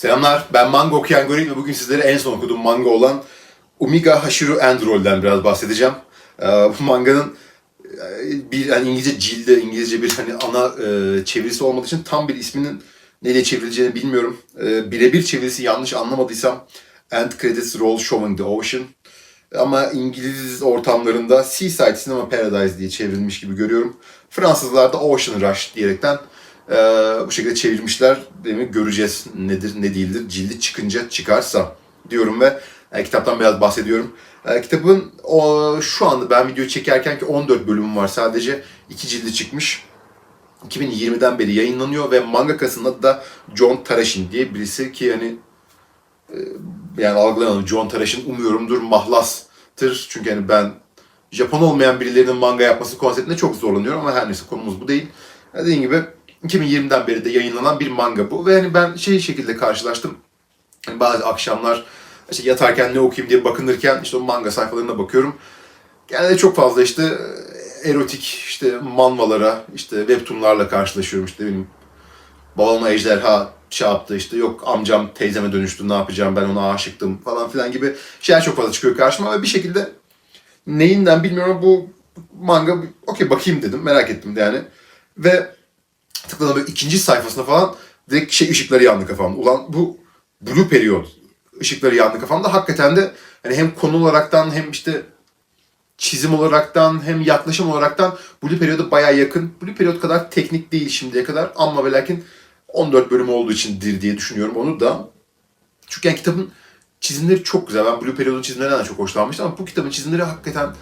Selamlar, ben manga okuyan Goril ve bugün sizlere en son okuduğum manga olan Umiga Hashiro Androll'den biraz bahsedeceğim. Ee, bu manganın e, bir hani İngilizce cilde, İngilizce bir hani ana e, çevirisi olmadığı için tam bir isminin neyle çevrileceğini bilmiyorum. E, birebir çevirisi yanlış anlamadıysam End Credits Roll Showing the Ocean. Ama İngiliz ortamlarında Seaside Cinema Paradise diye çevrilmiş gibi görüyorum. Fransızlar da Ocean Rush diyerekten e, bu şekilde çevirmişler. Demin göreceğiz nedir ne değildir. Cildi çıkınca çıkarsa diyorum ve e, kitaptan biraz bahsediyorum. E, kitabın o, şu anda ben video çekerken ki 14 bölümüm var sadece. iki cildi çıkmış. 2020'den beri yayınlanıyor ve mangakasının adı da John Tarashin diye birisi ki hani e, yani algılayalım John Tarashin umuyorumdur mahlastır. Çünkü hani ben Japon olmayan birilerinin manga yapması konseptinde çok zorlanıyorum ama her neyse konumuz bu değil. Dediğim gibi 2020'den beri de yayınlanan bir manga bu ve hani ben şey şekilde karşılaştım. Hani bazı akşamlar işte yatarken ne okuyayım diye bakınırken işte o manga sayfalarına bakıyorum. Genelde çok fazla işte erotik işte manvalara, işte webtoonlarla karşılaşıyorum işte benim babama ejderha şey yaptı işte yok amcam teyzeme dönüştü ne yapacağım ben ona aşıktım falan filan gibi şeyler çok fazla çıkıyor karşıma ve bir şekilde neyinden bilmiyorum bu manga okey bakayım dedim merak ettim de yani ve tıkladım böyle ikinci sayfasına falan direkt şey ışıkları yandı kafamda. Ulan bu Blue Period ışıkları yandı kafamda. Hakikaten de hani hem konu olaraktan hem işte çizim olaraktan hem yaklaşım olaraktan Blue Period'a bayağı yakın. Blue Period kadar teknik değil şimdiye kadar ama ve lakin 14 bölüm olduğu içindir diye düşünüyorum onu da. Çünkü yani kitabın çizimleri çok güzel. Ben Blue Period'un çizimlerinden de çok hoşlanmıştım ama bu kitabın çizimleri hakikaten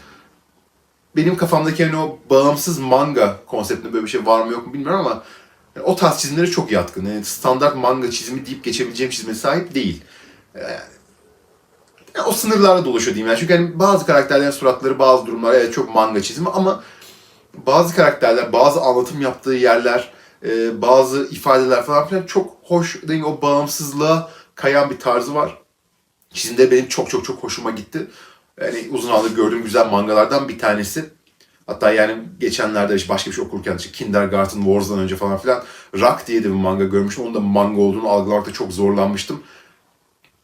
benim kafamdaki hani o bağımsız manga konseptinde böyle bir şey var mı yok mu bilmiyorum ama yani o tarz çizimlere çok yatkın. Yani standart manga çizimi deyip geçebileceğim çizime sahip değil. Ee, yani o sınırlarla dolaşıyor diyeyim yani. Çünkü hani bazı karakterlerin suratları bazı durumlar evet çok manga çizimi ama bazı karakterler, bazı anlatım yaptığı yerler, e, bazı ifadeler falan filan çok hoş. Değil? O bağımsızlığa kayan bir tarzı var. Çizimde benim çok çok çok hoşuma gitti. Yani uzun zamandır gördüğüm güzel mangalardan bir tanesi. Hatta yani geçenlerde işte başka bir şey okurken işte Kindergarten Wars'dan önce falan filan Rock diye de bir manga görmüştüm. Onun da manga olduğunu algılamakta çok zorlanmıştım.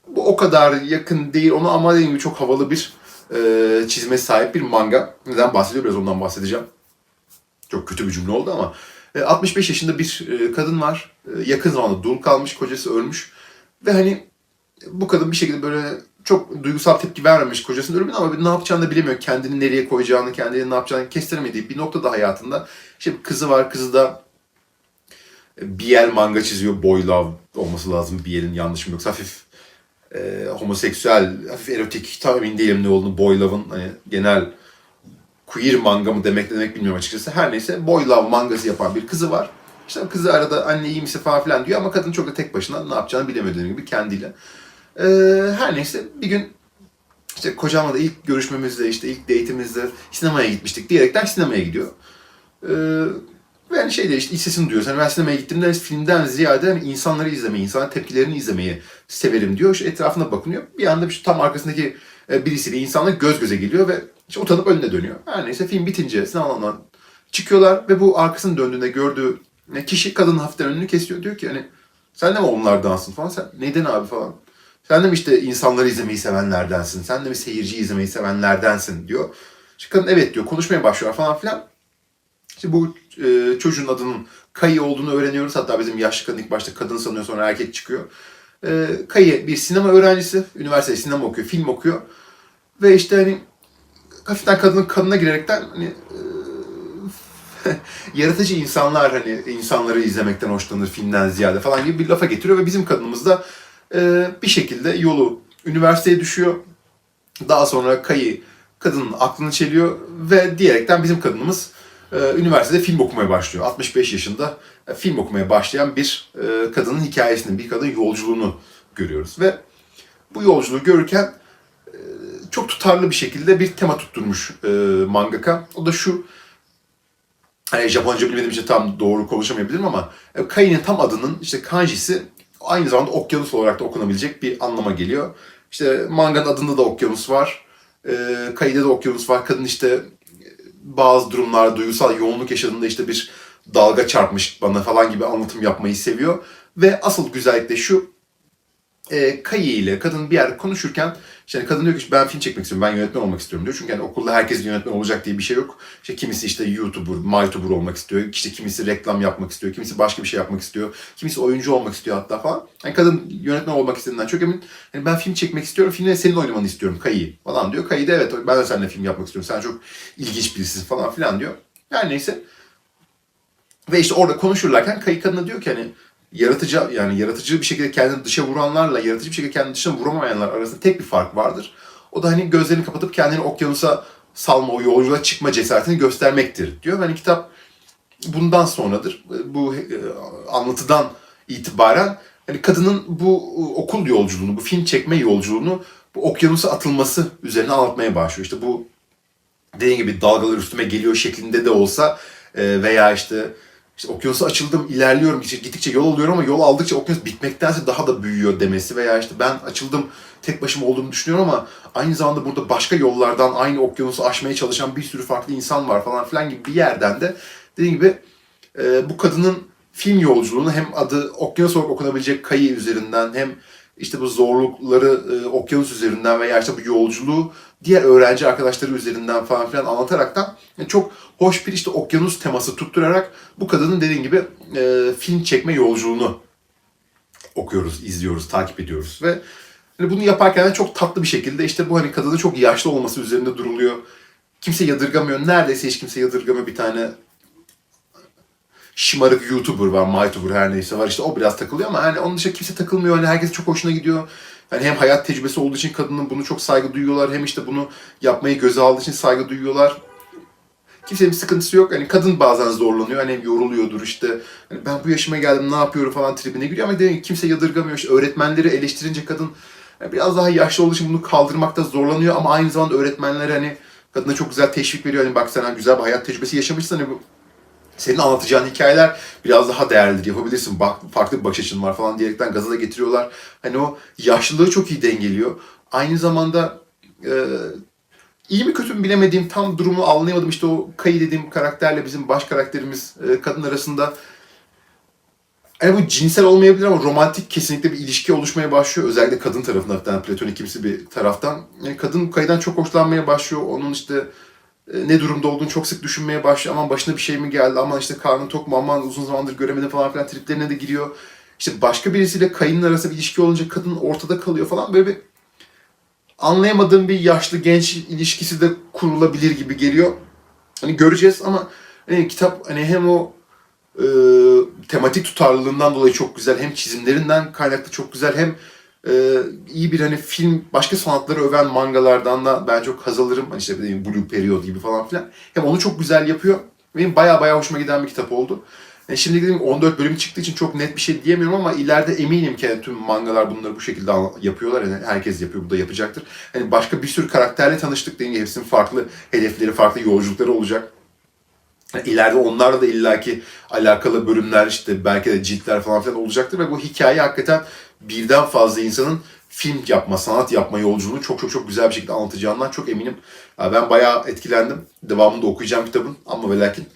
Bu o kadar yakın değil ona ama dediğim gibi çok havalı bir e, çizime sahip bir manga. Neden bahsediyor biraz ondan bahsedeceğim. Çok kötü bir cümle oldu ama. E, 65 yaşında bir e, kadın var. E, yakın zamanda dul kalmış, kocası ölmüş. Ve hani bu kadın bir şekilde böyle çok duygusal tepki vermemiş kocasının ölümüne ama ne yapacağını da bilemiyor. Kendini nereye koyacağını, kendini ne yapacağını kestiremediği bir noktada hayatında. Bir kızı var, kızı da Biel manga çiziyor. Boy Love olması lazım Biel'in yanlış mı yoksa hafif e, homoseksüel, hafif erotik tam emin değilim ne olduğunu Boy Love'ın hani genel queer manga mı demek demek bilmiyorum açıkçası. Her neyse Boy Love mangası yapan bir kızı var. İşte kızı arada anne iyi misin falan filan diyor ama kadın çok da tek başına ne yapacağını bilemediği gibi kendiyle. Ee, her neyse bir gün işte kocamla da ilk görüşmemizde işte ilk date'imizde sinemaya gitmiştik diyerekten sinemaya gidiyor. Ee, ve hani şey de işte sesini duyuyoruz. Hani ben sinemaya gittiğimde filmden ziyade hani insanları izlemeyi, insanların tepkilerini izlemeyi severim diyor. İşte etrafına bakınıyor. Bir anda işte tam arkasındaki e, birisiyle insanla göz göze geliyor ve işte utanıp önüne dönüyor. Her neyse film bitince sinemadan çıkıyorlar ve bu arkasını döndüğünde gördüğü kişi kadının hafiften önünü kesiyor. Diyor ki hani sen de mi onlardansın falan. Sen neden abi falan. Sen de mi işte insanları izlemeyi sevenlerdensin? Sen de mi seyirci izlemeyi sevenlerdensin diyor. Kadın evet diyor. Konuşmaya başlıyor falan filan. İşte bu e, çocuğun adının Kayı olduğunu öğreniyoruz. Hatta bizim yaşlı kadın ilk başta kadın sanıyor sonra erkek çıkıyor. E, Kayı bir sinema öğrencisi. Üniversitede sinema okuyor, film okuyor. Ve işte hani hafiften kadının kanına girerekten hani e, yaratıcı insanlar hani insanları izlemekten hoşlanır filmden ziyade falan gibi bir lafa getiriyor ve bizim kadınımız da e, bir şekilde yolu üniversiteye düşüyor. Daha sonra Kayı kadının aklını çeliyor ve diyerekten bizim kadınımız e, üniversitede film okumaya başlıyor. 65 yaşında e, film okumaya başlayan bir e, kadının hikayesini, bir kadın yolculuğunu görüyoruz. Ve bu yolculuğu görürken çok tutarlı bir şekilde bir tema tutturmuş mangaka. O da şu, hani Japonca bilmediğim için tam doğru konuşamayabilirim ama e, tam adının işte kanjisi aynı zamanda okyanus olarak da okunabilecek bir anlama geliyor. İşte manganın adında da okyanus var. E, Kai'de de okyanus var. Kadın işte bazı durumlarda duygusal yoğunluk yaşadığında işte bir dalga çarpmış bana falan gibi anlatım yapmayı seviyor. Ve asıl güzellik de şu, e, Kayı ile kadın bir yerde konuşurken işte hani kadın diyor ki ben film çekmek istiyorum, ben yönetmen olmak istiyorum diyor. Çünkü hani okulda herkes yönetmen olacak diye bir şey yok. İşte kimisi işte YouTuber, MyTuber olmak istiyor. İşte kimisi reklam yapmak istiyor. Kimisi başka bir şey yapmak istiyor. Kimisi oyuncu olmak istiyor hatta falan. Yani kadın yönetmen olmak istediğinden çok emin. Yani ben film çekmek istiyorum. Filmde senin oynamanı istiyorum Kayı falan diyor. Kayı da evet ben de seninle film yapmak istiyorum. Sen çok ilginç birisin falan filan diyor. Yani neyse. Ve işte orada konuşurlarken Kayı kadına diyor ki hani yaratıcı yani yaratıcı bir şekilde kendini dışa vuranlarla yaratıcı bir şekilde kendini dışına vuramayanlar arasında tek bir fark vardır. O da hani gözlerini kapatıp kendini okyanusa salma, o yolculuğa çıkma cesaretini göstermektir diyor. Hani kitap bundan sonradır. Bu e, anlatıdan itibaren hani kadının bu e, okul yolculuğunu, bu film çekme yolculuğunu bu okyanusa atılması üzerine anlatmaya başlıyor. İşte bu dediğim gibi dalgalar üstüme geliyor şeklinde de olsa e, veya işte işte okyanusa açıldım, ilerliyorum, işte gittikçe yol alıyorum ama yol aldıkça okyanus bitmektense daha da büyüyor demesi veya işte ben açıldım, tek başıma olduğumu düşünüyorum ama aynı zamanda burada başka yollardan aynı okyanusu aşmaya çalışan bir sürü farklı insan var falan filan gibi bir yerden de dediğim gibi e, bu kadının film yolculuğunu hem adı okyanus olarak okunabilecek kayı üzerinden hem işte bu zorlukları e, okyanus üzerinden veya işte bu yolculuğu diğer öğrenci arkadaşları üzerinden falan filan anlataraktan yani çok hoş bir işte okyanus teması tutturarak bu kadının dediğim gibi e, film çekme yolculuğunu okuyoruz, izliyoruz, takip ediyoruz ve hani bunu yaparken de çok tatlı bir şekilde işte bu hani kadının çok yaşlı olması üzerinde duruluyor. Kimse yadırgamıyor. Neredeyse hiç kimse yadırgamıyor. Bir tane şımarık YouTuber var, MyTuber her neyse var. İşte o biraz takılıyor ama hani onun dışında kimse takılmıyor. Hani herkes çok hoşuna gidiyor. Yani hem hayat tecrübesi olduğu için kadının bunu çok saygı duyuyorlar. Hem işte bunu yapmayı göze aldığı için saygı duyuyorlar. Kimsenin bir sıkıntısı yok. Hani kadın bazen zorlanıyor. Hani yoruluyordur işte. Hani ben bu yaşıma geldim ne yapıyorum falan tribine giriyor ama gibi kimse yadırgamıyor. İşte öğretmenleri eleştirince kadın yani biraz daha yaşlı olduğu için bunu kaldırmakta zorlanıyor ama aynı zamanda öğretmenler hani kadına çok güzel teşvik veriyor. Hani bak sen güzel bir hayat tecrübesi yaşamışsın. Hani bu senin anlatacağın hikayeler biraz daha değerlidir. Yapabilirsin. Bak, farklı bir bakış açın var falan diyerekten gaza da getiriyorlar. Hani o yaşlılığı çok iyi dengeliyor. Aynı zamanda e, iyi mi kötü mü bilemediğim tam durumu anlayamadım. İşte o Kayı dediğim karakterle bizim baş karakterimiz e, kadın arasında yani bu cinsel olmayabilir ama romantik kesinlikle bir ilişki oluşmaya başlıyor. Özellikle kadın tarafından platonik kimsi bir taraftan. Yani kadın Kayı'dan çok hoşlanmaya başlıyor. Onun işte e, ne durumda olduğunu çok sık düşünmeye başlıyor. Aman başına bir şey mi geldi, aman işte karnın tok mu, aman uzun zamandır göremedim falan filan triplerine de giriyor. İşte başka birisiyle kayının arasında bir ilişki olunca kadın ortada kalıyor falan böyle bir anlayamadığım bir yaşlı genç ilişkisi de kurulabilir gibi geliyor. Hani göreceğiz ama hani kitap hani hem o e, tematik tutarlılığından dolayı çok güzel hem çizimlerinden kaynaklı çok güzel hem e, iyi bir hani film başka sanatları öven mangalardan da ben çok haz alırım. Hani işte dediğim Blue Period gibi falan filan. Hem onu çok güzel yapıyor. Benim baya baya hoşuma giden bir kitap oldu. Yani şimdi dediğim gibi 14 bölüm çıktığı için çok net bir şey diyemiyorum ama ileride eminim ki tüm mangalar bunları bu şekilde yapıyorlar. Yani herkes yapıyor, bu da yapacaktır. Hani başka bir sürü karakterle tanıştık dediğim hepsinin farklı hedefleri, farklı yolculukları olacak. İleride onlarla da illaki alakalı bölümler işte belki de ciltler falan filan olacaktır ve bu hikaye hakikaten birden fazla insanın film yapma, sanat yapma yolculuğunu çok çok çok güzel bir şekilde anlatacağından çok eminim. Ben bayağı etkilendim. Devamını da okuyacağım kitabın ama ve lakin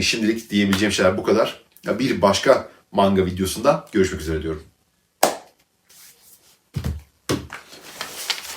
şimdilik diyebileceğim şeyler bu kadar. Bir başka manga videosunda görüşmek üzere diyorum.